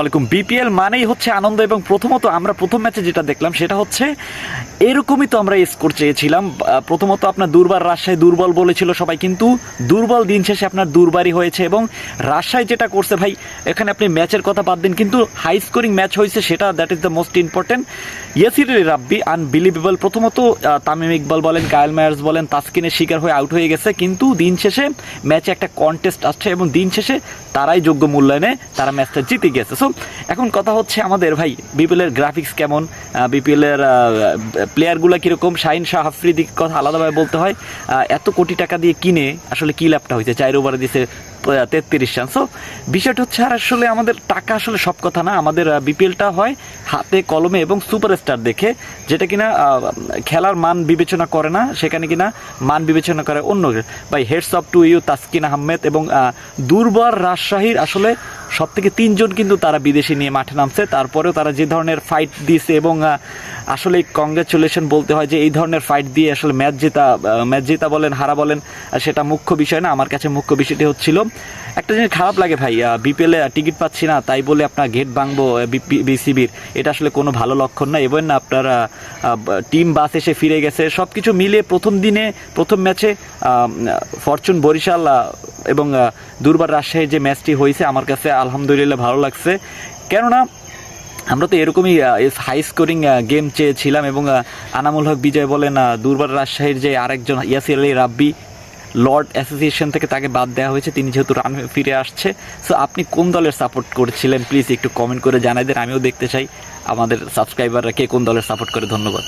আলাইকুম বিপিএল মানেই হচ্ছে আনন্দ এবং প্রথমত আমরা প্রথম ম্যাচে যেটা দেখলাম সেটা হচ্ছে এরকমই তো আমরা স্কোর চেয়েছিলাম। প্রথমত আপনার দুর্বার রাজশাহী দুর্বল বলেছিল সবাই, কিন্তু দুর্বল দিন শেষে আপনার দুর্বারই হয়েছে এবং রাজশাহী যেটা করছে ভাই, এখানে আপনি ম্যাচের কথা বাদ দিন, কিন্তু হাই স্কোরিং ম্যাচ হয়েছে সেটা that is the most important Yasir Rabbi unbelievable প্রথমত তামিম ইকবাল বলেন, কায়েল মায়ার্স বলেন, তাসকিনের শিকার হয়ে আউট হয়ে গেছে, কিন্তু দিন শেষে ম্যাচে একটা কন্টেস্ট আসছে এবং দিন শেষে তারাই যোগ্য মূল্যায়নে তারা ম্যাচটা জিতে গেছে। সো এখন কথা হচ্ছে আমাদের, ভাই, বিপিএলের গ্রাফিক্স কেমন? বিপিএলের প্লেয়ারগুলো কীরকম? শাহিন শাহ আফ্রিদির কথা আলাদাভাবে বলতে হয়। এত কোটি টাকা দিয়ে কিনে আসলে কী লাভটা হয়েছে? চার ওভারে দিছে তেত্রিশ রান। সো বিষয়টা হচ্ছে আর আসলে আমাদের টাকা আসলে সব কথা না। আমাদের বিপিএলটা হয় হাতে, কলমে এবং সুপারস্টার দেখে, যেটা কিনা খেলার মান বিবেচনা করে না, সেখানে কিনা মান বিবেচনা করে অন্য। By hats off to you Taskin Ahmed এবং দুর্বার রাজশাহীর আসলে সব থেকে তিনজন কিন্তু তারা বিদেশি নিয়ে মাঠে নামছে। তারপরেও তারা যে ধরনের ফাইট দিয়েছে এবং আসলে কংগ্রেচুলেশন বলতে হয় যে এই ধরনের ফাইট দিয়ে আসলে ম্যাচ জেতা ম্যাচ জেতা বলেন, হারা বলেন সেটা মুখ্য বিষয় না। আমার কাছে মুখ্য বিষয়টি হচ্ছিল, একটা জিনিস খারাপ লাগে ভাই বিপিএলে টিকিট পাচ্ছি না, তাই বলে আপনার গেট ভাঙবো বিসিবির এটা আসলে কোনো ভালো লক্ষণ না। এবং না আপনার টিম বাস এসে ফিরে গেছে। সব কিছু মিলিয়ে প্রথম দিনে, প্রথম ম্যাচে ফরচুন বরিশাল এবং দুর্বার রাজশাহীর যে ম্যাচটি হয়েছে, আমার কাছে আলহামদুলিল্লাহ ভালো লাগছে। কেননা, আমরা তো এরকমই হাই স্কোরিং গেম চেয়েছিলাম এবং আনামুল হক বিজয় বলেন দুর্বার রাজশাহীর যে আরেকজন ইয়াসির আলী রাব্বি, লর্ড অ্যাসোসিয়েশন থেকে তাকে বাদ দেওয়া হয়েছে। তিনি যেহেতু রান ফিরে আসছে। সো আপনি কোন দলের সাপোর্ট করছিলেন? প্লিজ একটু কমেন্ট করে জানাই দেন। আমিও দেখতে চাই আমাদের সাবস্ক্রাইবাররা কে কোন দলের সাপোর্ট করে। ধন্যবাদ।